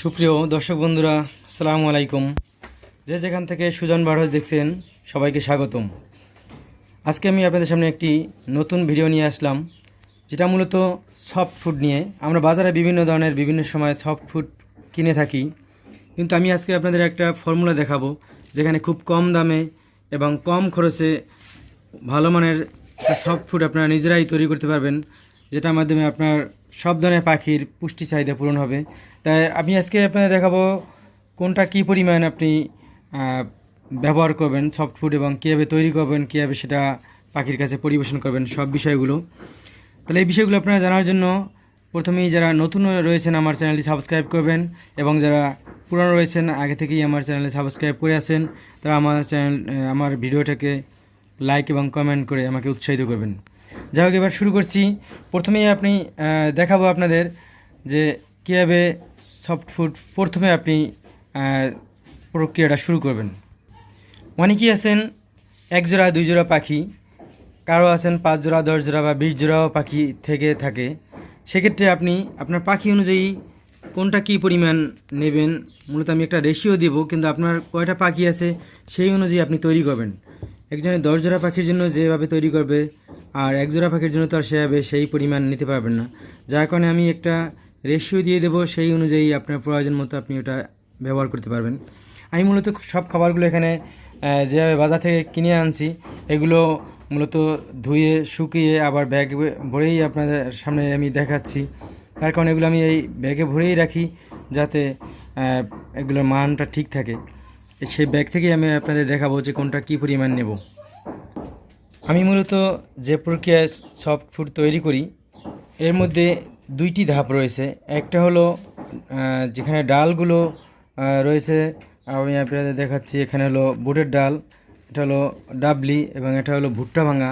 সুপ্রিয় দর্শক বন্ধুরা, আসসালামু আলাইকুম। যে যেখান থেকে সুজন বারহজ দেখছেন, সবাইকে স্বাগতম। আজকে আমি আপনাদের সামনে একটি নতুন ভিডিও নিয়ে আসলাম, যেটা মূলত সফট ফুড নিয়ে। আমরা বাজারে বিভিন্ন ধরনের বিভিন্ন সময় সফট ফুড কিনে থাকি, কিন্তু আমি আজকে আপনাদের একটা ফর্মুলা দেখাবো, যেখানে খুব কম দামে এবং কম খরচে ভালো মানের সফট ফুড আপনারা নিজেরাই তৈরি করতে পারবেন, যেটার মাধ্যমে আপনার সব ধরনের পাখির পুষ্টি চাহিদা পূরণ হবে। তাই আমি আজকে আপনাদের দেখাবো কোনটা কী পরিমাণ আপনি ব্যবহার করবেন সফট ফুড এবং কীভাবে তৈরি করবেন, কীভাবে সেটা পাখির কাছে পরিবেশন করবেন, সব বিষয়গুলো। তাহলে এই বিষয়গুলো আপনারা জানার জন্য প্রথমেই যারা নতুন রয়েছেন আমার চ্যানেলটি সাবস্ক্রাইব করবেন এবং যারা পুরানো রয়েছেন, আগে থেকেই আমার চ্যানেলে সাবস্ক্রাইব করে আছেন তারা আমার চ্যানেল আমার ভিডিওটাকে লাইক এবং কমেন্ট করে আমাকে উৎসাহিত করবেন। যাই হোক, এবার শুরু করছি। প্রথমেই আপনি দেখাবো আপনাদের যে কীভাবে সফট ফুড প্রথমে আপনি প্রক্রিয়াটা শুরু করবেন। অনেকেই আছেন এক জোড়া, দুই জোড়া পাখি, কারও আছেন পাঁচ জোড়া, দশ জোড়া বা বিশ জোড়াও পাখি থেকে থাকে। সেক্ষেত্রে আপনি আপনার পাখি অনুযায়ী কোনটা কী পরিমাণ নেবেন, মূলত আমি একটা রেশিও দেব, কিন্তু আপনার কয়টা পাখি আছে সেই অনুযায়ী আপনি তৈরি করবেন। একজনের দশ জোড়া পাখির জন্য যেভাবে তৈরি করবে আর এক জোড়া পাখির জন্য তো আর সেভাবে সেই পরিমাণ নিতে পারবেন না। যার কারণে আমি একটা রেশিও দিয়ে দেবো, সেই অনুযায়ী আপনার প্রয়োজন মতো আপনি ওটা ব্যবহার করতে পারবেন। আমি মূলত সব খাবারগুলো এখানে যেভাবে বাজার থেকে কিনে আনছি, এগুলো মূলত ধুয়ে, শুকিয়ে, আবার ব্যাগ ভরেই আপনাদের সামনে আমি দেখাচ্ছি। তার কারণে এগুলো আমি এই ব্যাগে ভরেই রাখি যাতে এগুলোর মানটা ঠিক থাকে। সেই ব্যাগ থেকেই আমি আপনাদের দেখাবো যে কোনটা কী পরিমাণ নেব। আমি মূলত যে প্রক্রিয়ায় সফট ফুড তৈরি করি, এর মধ্যে দুইটি ধাপ রয়েছে। একটা হলো যেখানে ডালগুলো রয়েছে, আমি আপনাদের দেখাচ্ছি, এখানে হলো বুটের ডাল, এটা হলো ডাবলি এবং এটা হলো ভুট্টা ভাঙা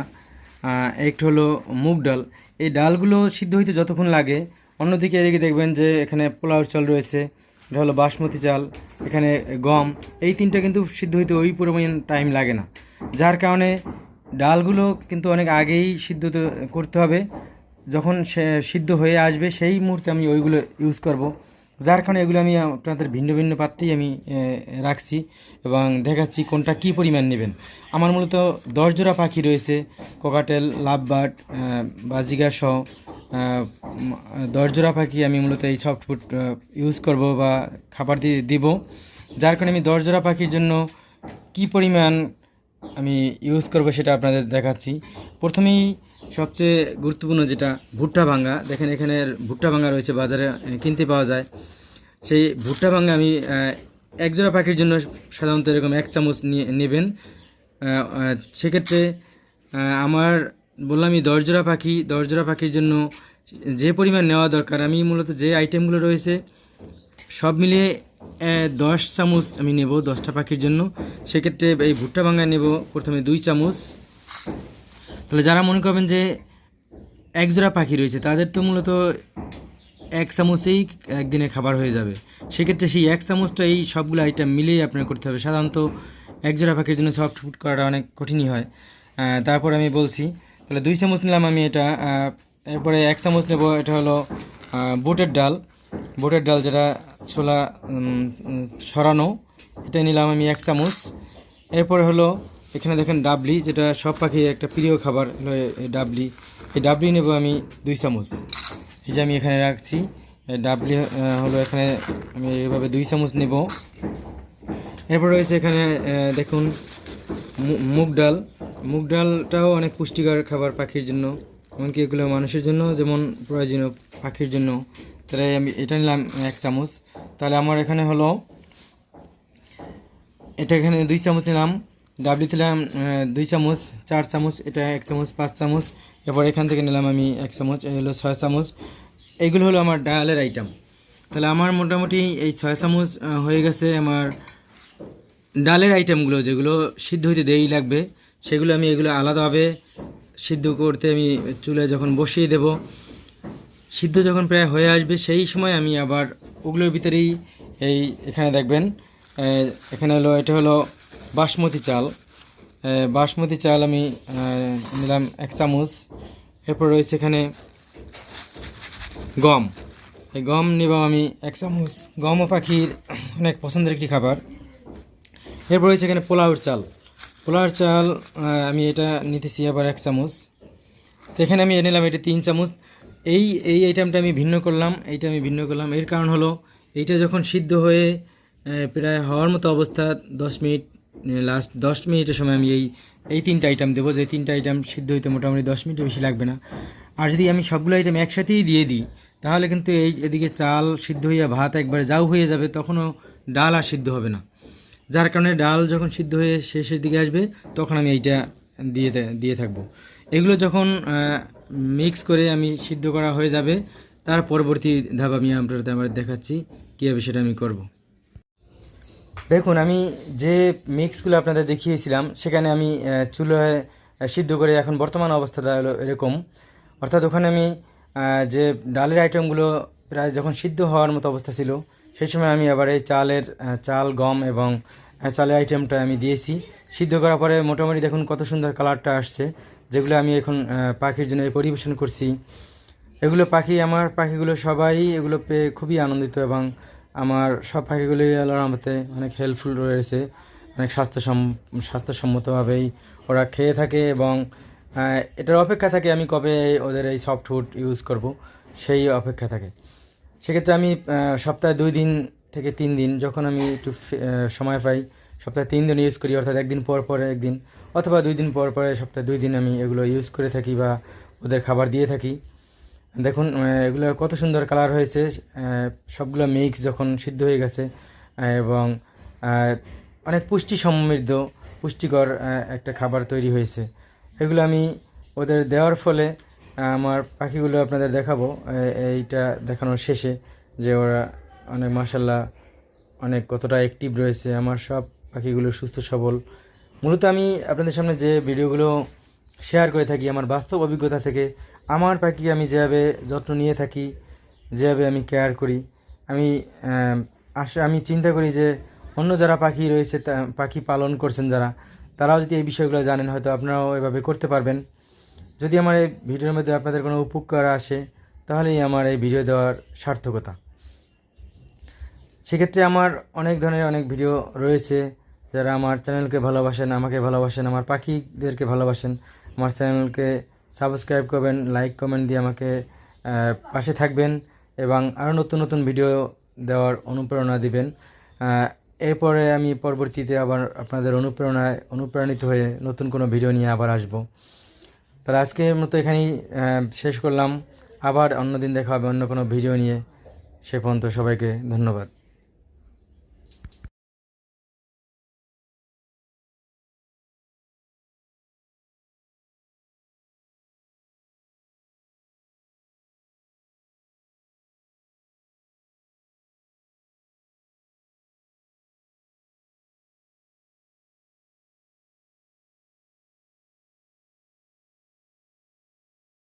একটা হলো মুগ ডাল। এই ডালগুলো সিদ্ধ হইতে যতক্ষণ লাগে, অন্যদিকে এদিকে দেখবেন যে এখানে পোলাও চাল রয়েছে এটা হলো বাসমতি চাল, এখানে গম, এই তিনটা কিন্তু সিদ্ধ হইতে ওই পরিমাণ টাইম লাগে না। যার কারণে ডালগুলো কিন্তু অনেক আগেই সিদ্ধ করতে হবে। যখন সে সিদ্ধ হয়ে আসবে, সেই মুহূর্তে আমি ওইগুলো ইউজ করব। যার কারণে এগুলো আমি আপনাদের ভিন্ন ভিন্ন পাত্রেই আমি রাখছি এবং দেখাচ্ছি কোনটা কী পরিমাণ নেবেন। আমার মূলত দশ জোড়া পাখি রয়েছে, কোকাটেল, লাভবার্ড বাজিগার সহ দশ জোড়া পাখি আমি মূলত এই সফট ফুড ইউজ করব বা খাবার দিয়ে দিব। যার কারণে আমি দশ জোড়া পাখির জন্য কি পরিমাণ আমি ইউজ করব সেটা আপনাদের দেখাচ্ছি। প্রথমেই সবচেয়ে গুরুত্বপূর্ণ যেটা ভুট্টা ভাঙ্গা। দেখেন এখানে ভুট্টা ভাঙ্গা রয়েছে, বাজারে কিনতে পাওয়া যায়। সেই ভুট্টা ভাঙ্গা আমি এক জোড়া পাখির জন্য সাধারণত এরকম এক চামচ নিয়ে, নেবেন। সেক্ষেত্রে আমার বললামই দশ জোড়া পাখি দশ জোড়া পাখির জন্য যে পরিমাণ নেওয়া দরকার, আমি মূলত যে আইটেমগুলো রয়েছে, সব মিলিয়ে দশ চামচ আমি নেব দশটা পাখির জন্য। সেক্ষেত্রে এই ভুট্টা ভাঙ্গা নেব, প্রথমে দুই চামচ। তাহলে যারা মনে করবেন যে এক জোড়া পাখি রয়েছে, তাদের তো মূলত এক চামচেই একদিনে খাবার হয়ে যাবে। সেক্ষেত্রে সেই এক চামচটা, এই সবগুলো আইটেম মিলিয়ে আপনার করতে হবে। সাধারণত এক জোড়া পাখির জন্য সফট ফুড করাটা অনেক কঠিনই হয়। তারপর আমি বলছি তাহলে দুই চামচ নিলাম আমি এটা এরপরে এক চামচ নেব, এটা হলো বুটের ডাল। বুটের ডাল যেটা ছোলা সরানো, এটা নিলাম আমি এক চামচ। এরপরে হলো, এখানে দেখেন ডাবলি, যেটা সব পাখির একটা প্রিয় খাবার হলো ডাবলি। এই ডাবলি নেব আমি দুই চামচ। এই যে আমি এখানে রাখছি ডাবলি হলো এখানে আমি এইভাবে দুই চামচ নেব। এরপর রয়েছে এখানে দেখুন মুগ ডাল। মুগ ডালটাও অনেক পুষ্টিকর খাবার পাখির জন্য, এমনকি এগুলো মানুষের জন্য যেমন প্রয়োজনীয় পাখির জন্য। তাহলে আমি এটা নিলাম এক চামচ। তাহলে আমার এখানে হলো, এটা এখানে দুই চামচ নিলাম। ডাবলি দিলাম দুই চামচ, চার চামচ, এটা এক চামচ, পাঁচ চামচ। এরপর এখান থেকে নিলাম আমি এক চামচ, এই হলো ছয় চামচ। এইগুলো হলো আমার ডালের আইটেম তাহলে আমার মোটামুটি এই ছয় চামচ হয়ে গেছে আমার ডালের আইটেমগুলো যেগুলো সিদ্ধ হইতে দেরি লাগবে। সেগুলো আমি এগুলো আলাদাভাবে সিদ্ধ করতে আমি চুলায় যখন বসিয়ে দেব, সিদ্ধ যখন প্রায় হয়ে আসবে সেই সময় আমি আবার ওগুলোর ভিতরেই এই এখানে দেখবেন এখানে হলো, এটা হলো বাসমতি চাল। বাসমতি চাল আমি নিলাম এক চামচ। এরপর রয়েছে এখানে গম। এই গম নিবাম আমি এক চামচ। গমও পাখির অনেক পছন্দের একটি খাবার। এরপর রয়েছে এখানে পোলাওর চাল। পোলাওর চাল আমি এটা নিতেছি আবার এক চামচ। তো এখানে আমি নিলাম, এটা তিন চামচ। এই এই আইটেমটা আমি ভিন্ন করলাম, এইটা আমি ভিন্ন করলাম। এর কারণ হলো, এইটা যখন সিদ্ধ হয়ে প্রায় হওয়ার মতো অবস্থা, দশ মিনিট লাস্ট দশ মিনিটের সময় আমি এই এই তিনটা আইটেম দেবো। যে তিনটা আইটেম সিদ্ধ হইতে মোটামুটি দশ মিনিটের বেশি লাগবে না। আর যদি আমি সবগুলো আইটেম একসাথেই দিয়ে দিই, তাহলে কিন্তু এই এদিকে চাল সিদ্ধ হইয়া ভাত একবারে যাও হয়ে যাবে, তখনও ডাল আর সিদ্ধ হবে না। যার কারণে ডাল যখন সিদ্ধ হয়ে শেষের দিকে আসবে, তখন আমি এইটা দিয়ে দিয়ে থাকব। এগুলো যখন মিক্স করে আমি সিদ্ধ করা হয়ে যাবে, তার পরবর্তী ধাপ আমি আপনাদের আমার দেখাচ্ছি কীভাবে সেটা আমি করব। দেখুন, আমি যে মিক্সগুলো আপনাদের দেখিয়েছিলাম, সেখানে আমি চুলোয় সিদ্ধ করে এখন বর্তমান অবস্থাটা হলো এরকম। অর্থাৎ ওখানে আমি যে ডালের আইটেমগুলো প্রায় যখন সিদ্ধ হওয়ার মতো অবস্থা ছিল সেই সময় আমি আবার এই চালের চাল, গম এবং চালের আইটেমটা আমি দিয়েছি। সিদ্ধ করার পরে মোটামুটি দেখুন কত সুন্দর কালারটা আসছে। যেগুলো আমি এখন পাখির জন্য পরিবেশন করছি। এগুলো পাখি, আমার পাখিগুলো সবাই এগুলো পেয়ে খুবই আনন্দিত এবং আমার সব পাখিগুলি আল্লাহর রহমতে অনেক হেল্পফুল রয়েছে। অনেক স্বাস্থ্যসম, স্বাস্থ্যসম্মতভাবেই ওরা খেয়ে থাকে এবং এটার অপেক্ষা থাকে আমি কবে ওদের এই সফট ফুড ইউজ করব। সেই অপেক্ষা থাকে। সেক্ষেত্রে আমি সপ্তাহে দুই দিন থেকে তিন দিন যখন আমি একটু সময় পাই, সপ্তাহে তিন দিন ইউজ করি, অর্থাৎ একদিন পর পরে একদিন, অথবা দুই দিন পর পরে সপ্তাহে দুই দিন আমি এগুলো ইউজ করে থাকি বা ওদের খাবার দিয়ে থাকি। দেখুন এগুলো কত সুন্দর কালার হয়েছে সবগুলো মিক্স যখন সিদ্ধ হয়ে গেছে এবং অনেক পুষ্টি সমৃদ্ধ, পুষ্টিকর একটা খাবার তৈরি হয়েছে। এগুলো আমি ওদের দেওয়ার ফলে আমার পাখিগুলো আপনাদের দেখাবো। এইটা দেখানোর শেষে যে ওরা অনেক মাসাল্লাহ অনেক কতটা অ্যাক্টিভ রয়েছে। আমার সব পাখিগুলো সুস্থ, সবল। মূলত আমি আপনাদের সামনে যে ভিডিওগুলো শেয়ার করে থাকি, আমার বাস্তব অভিজ্ঞতা থেকে, আমার পাখি আমি যেভাবে যত্ন নিয়ে থাকি, যেভাবে আমি কেয়ার করি, আমি আস- আমি চিন্তা করি যে অন্য যারা পাখি রয়েছে পাখি পালন করছেন যারা, তারাও যদি এই বিষয়গুলো জানেন, হয়তো আপনারাও এভাবে করতে পারবেন। যদি আমার এই ভিডিওর মধ্যে আপনাদের কোনো উপকার আসে, তাহলেই আমার এই ভিডিও দেওয়ার সার্থকতা। সেক্ষেত্রে আমার অনেক ধরনের অনেক ভিডিও রয়েছে, যারা আমার চ্যানেলকে ভালোবাসেন, আমাকে ভালোবাসেন, আমার পাখিদেরকে ভালোবাসেন। আমার চ্যানেলকে সাবস্ক্রাইব করবেন, লাইক, কমেন্ট দিয়ে আমাকে পাশে থাকবেন এবং আরও নতুন নতুন ভিডিও দেওয়ার অনুপ্রেরণা দিবেন। এরপরে আমি পরবর্তীতে আবার আপনাদের অনুপ্রেরণায়, অনুপ্রাণিত হয়ে নতুন কোনো ভিডিও নিয়ে আবার আসব। তাহলে আজকের মতো এখানেই শেষ করলাম। আবার অন্যদিন দেখা হবে, অন্য কোনো ভিডিও নিয়ে। সে পর্যন্ত সবাইকে ধন্যবাদ।